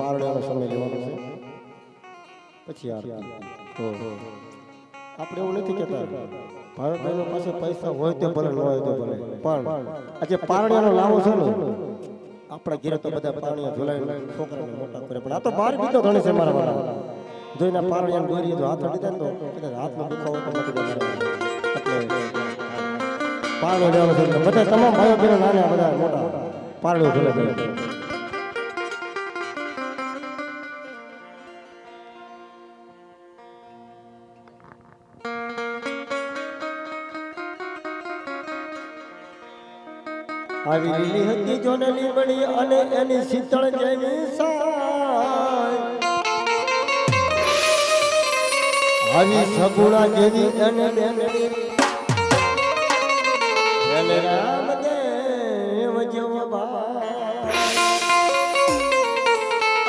પારણાનો લેવાનો છે. પછી આપણે એવું નથી કહેતા ભારતભાઈનો પાસે પૈસા હોય તો ભલે ન હોય તો ભલે, પણ આજે પારણિયાનો લાવો છે ને, આપણા ઘેર તો બધા પારણિયા ઝોલાઈ છોકરાને મોટા કરે, પણ આ તો બાર બીજો ધણી છે મારા જોઈને પારણિયા દોરીએ જો હાથ લીધા તો કદાચ હાથનો દુખાવો તો નથી એટલે પારણો લેવાનો છે બધા તમામ ભાઈઓ બહેનો નાના, બધા મોટા પારણો ઝૂલે આવી લીલી હતી જોને લીમડી અને એની શીતળ જેવી સાય. આવી સગુણા જેવી એને બેનડી. એને રામદેવ જેવો ભાઈ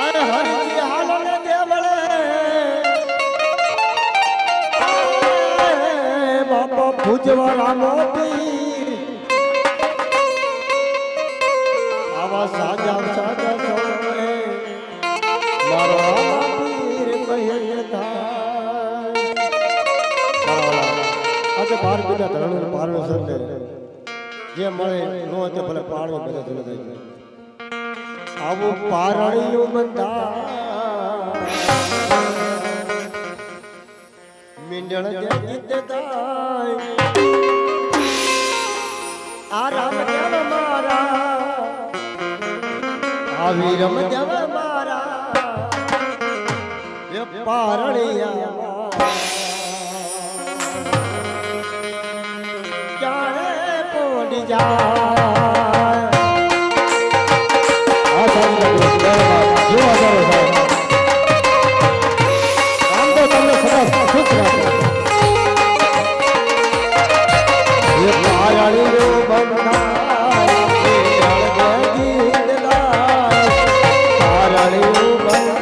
અરે હરિજી હાલને આવા સાજા સાજા સોએ. મારો પીર કહે થાય. આજે બાર બીજા ધરણું છે. એટલે જે મળે નો તે ભલે પાણી બધા થઈ જાય. આવું પારણિયું બંધા મીંડણ જે ગીત ગાય આ રામ આવી રમ દેવ મારા એ પારણિયા. ક્યારે પોડી જાય? પારણીઓ બંધાય,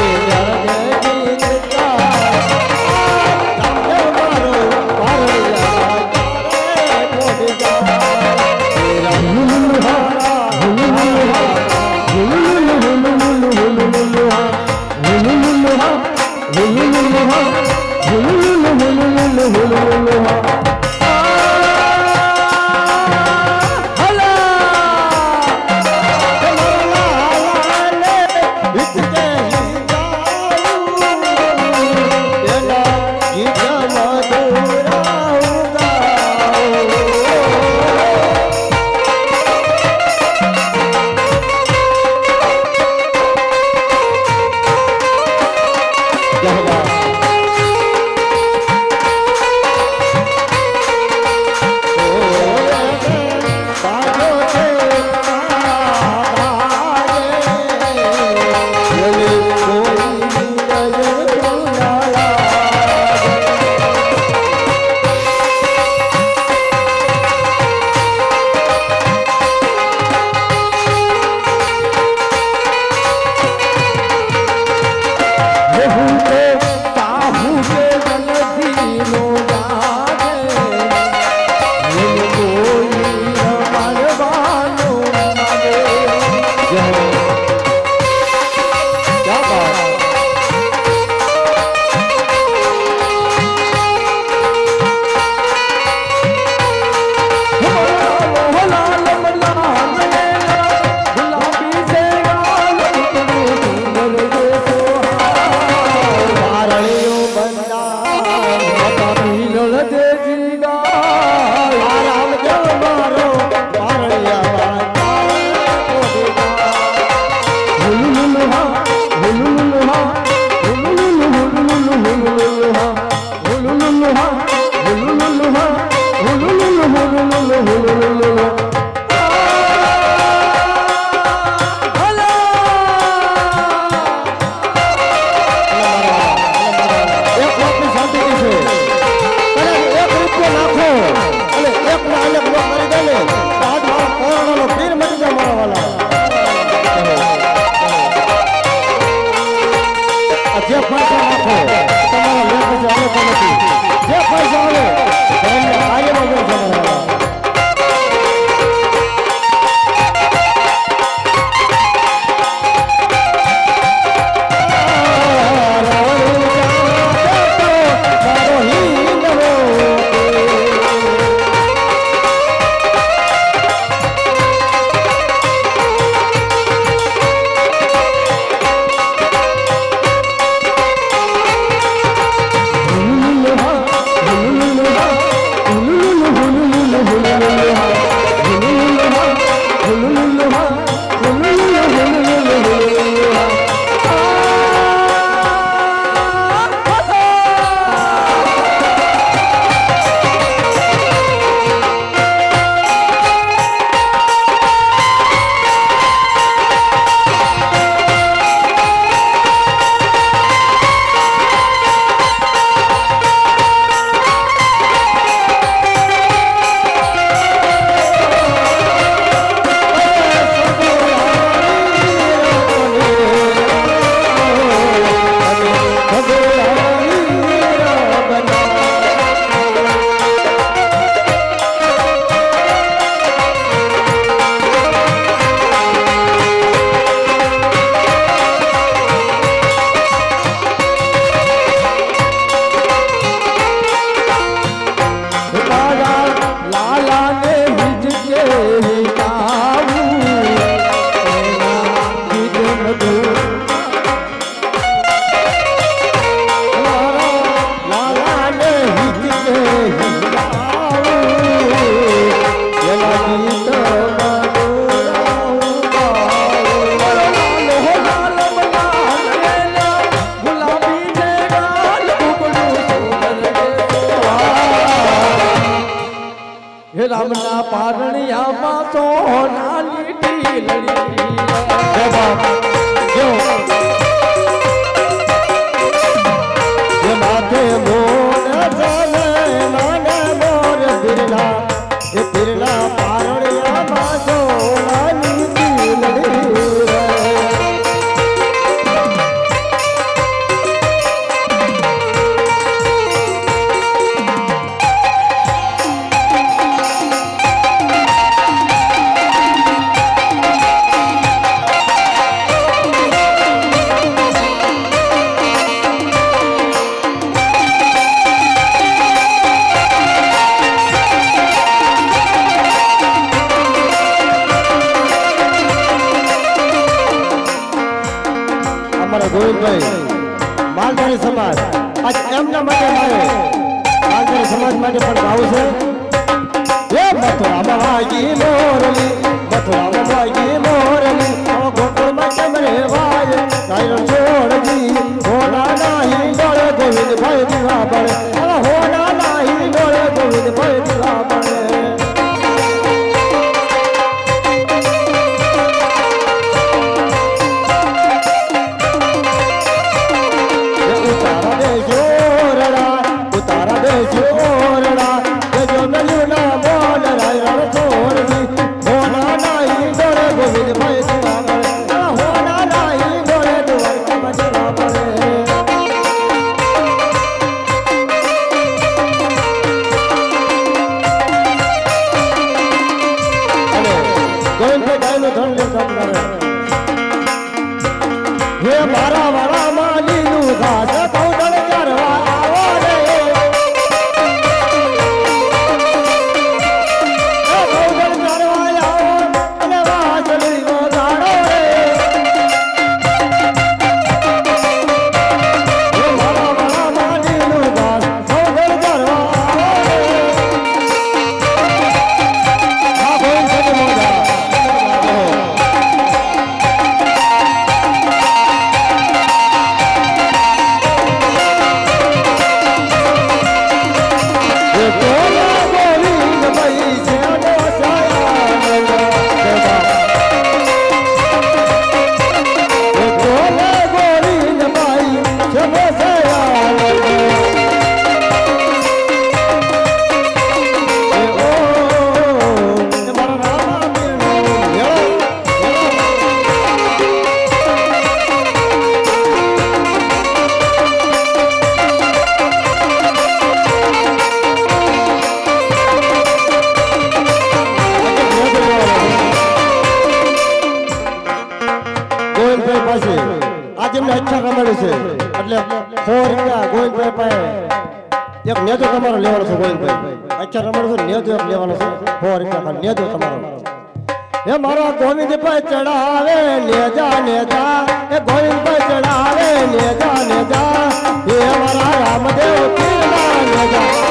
એ અળગે ગીત ગાય. Hulu, hulu, hulu, hulu, hulu, hulu, hulu. રામના પારણિયામાં સોનાની ઢીલડી. હે એમના માટે મારે. માલધારી સમાજ માટે પણ ગાવું છે. એ મથુરામાં વાગી મોરલી, મથુરામાં વાગી મોરલી. પૈસા કમાડ્યું છે. એટલે સો રૂપિયા પાસે એક નેજો તમારો લેવાનો છે ગોવિંદભાઈ. અત્યારે રમાડું છું નેજો એક લેવાનો છે. સો રૂપિયા નેજો તમારો. એ મારો ગોવિંદ પર ચડાવે નેજા નેજા. એ ગોવિંદ પર ચડાવે નેજા નેજા. એ મારા રામદેવ નેજા.